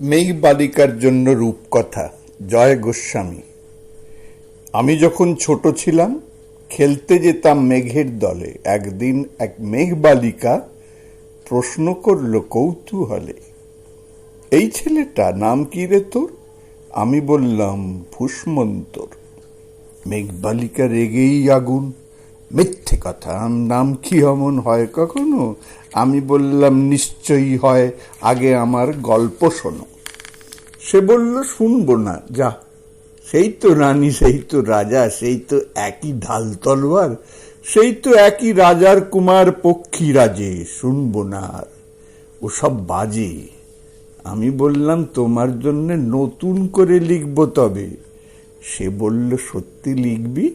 মেঘ বালিকার জন্য রূপকথা, জয় গোস্বামী। আমি যখন ছোট ছিলাম, খেলতে যেতাম মেঘের দলে। একদিন এক মেঘ বালিকা প্রশ্ন করল কৌতূহলে, এই ছেলেটা নাম কি রে তোর? আমি বললাম ফুসমন্তর মেঘ বালিকা রেগেই আগুন মিথ্যে কথা। নাম কি অমন হয় কখনো? আমি বললাম, নিশ্চয়ই হয়। আগে আমার গল্প শোনো। সে বলল, শুনব না। যা, সেই তো রানী, সেই তো রাজা, সেই তো একই ঢাল তলোয়ার, সেই তো একই রাজার কুমার পক্ষী রাজে শুনব না আর। ওসব বাজে। আমি বললাম, তোমার জন্য নতুন করে লিখব তবে। সে বলল, সত্যি লিখবি?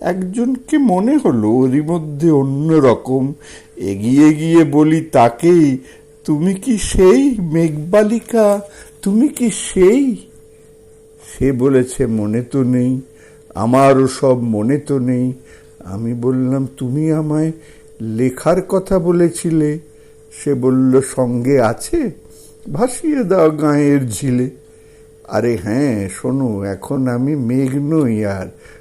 একজনকে মনে হলো ওরই মধ্যে অন্য রকম এগিয়ে গিয়ে বলি, তাকেই? তুমি কি সেই মেঘবালিকা? তুমি কি সেই? সে বলেছে, মনে তো নেই। আমারও সব মনে তো নেই। আমি বললাম, তুমি আমায় লেখার কথা বলেছিলে? সে বলল, সঙ্গে আছে? ভাসিয়ে দাও গাঁয়ের ঝিলে। আরে হ্যাঁ শোনো, এখন আমি মেঘ নই আর।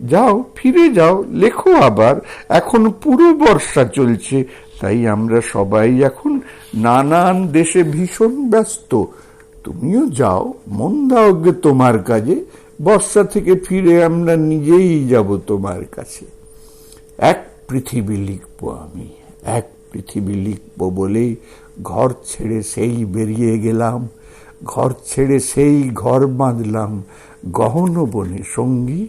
যাও, ফিরে যাও, লেখো আবার, এখন পুরো বর্ষা চলছে, তাই আমরা সবাই এখন নানান দেশে ভীষণ ব্যস্ত। তুমিও যাও, মন দাও তোমার কাজে, বর্ষা থেকে ফিরে আমরা নিজেই যাব তোমার কাছে। এক পৃথিবী লিখব আমি, এক পৃথিবী লিখব বলেই ঘর ছেড়ে সেই বেরিয়ে গেলাম, ঘর ছেড়ে সেই ঘর বাঁধলাম, গহন বনে সঙ্গী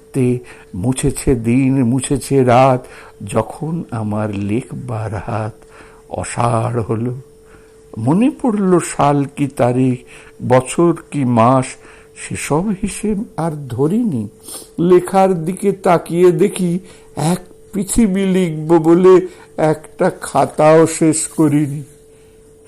মুছেছে দিন, মুছেছে রাত। যখন আমার লেখবার হাত অসাড় হলো, মনে পড়ল সাল কি তারিখ, বছর কি মাস, সেসব হিসেব আর ধরিনি। লেখার দিকে তাকিয়ে দেখি এক পৃথিবী লিখব বলে একটা খাতাও শেষ করিনি।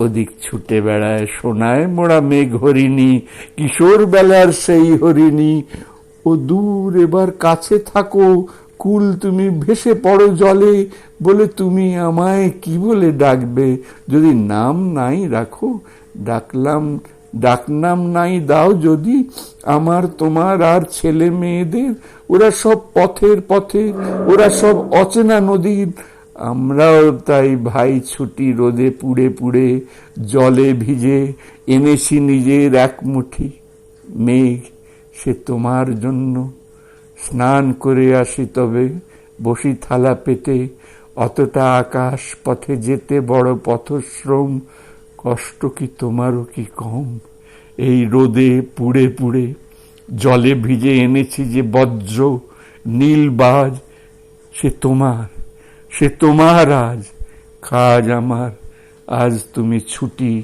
ওদিক ছুটে বেড়ায় সোনায় মোড়া মেঘ হরিণী, কিশোর বেলার সেই হরিণী। ও দূর এবার কাছে থাকো, কুল তুমি ভেসে পড়ো জলে, বলে তুমি আমায় কি বলে ডাকবে? যদি নাম নাই রাখো, ডাকলাম, ডাকনাম নাই দাও যদি, আমার তোমার আর ছেলে মেয়েদের, ওরা সব পথের পথে, ওরা সব অচেনা নদীর আমরাও তাই ভাই ছুটি রোদে পুড়ে পুড়ে, জলে ভিজে, এনেছি নিজের এক মুঠি মেঘ, সে তোমার জন্য। স্নান করে আসি তবে, বসি থালা পেতে, অতটা আকাশ পথে যেতে বড় পথশ্রম, কষ্ট কি তোমারও কি কম? এই রোদে পুড়ে পুড়ে, জলে ভিজে এনেছি যে বজ্র নীলবাজ সে তোমার। সে তোমার আজ, কাজ আমার, আজ তুমি ছুটি,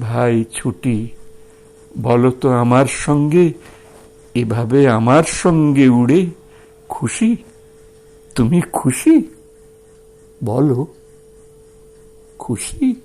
ভাই ছুটি। বলো তো আমার সঙ্গে, এভাবে আমার সঙ্গে উড়ে খুশি? তুমি খুশি? বলো, খুশি?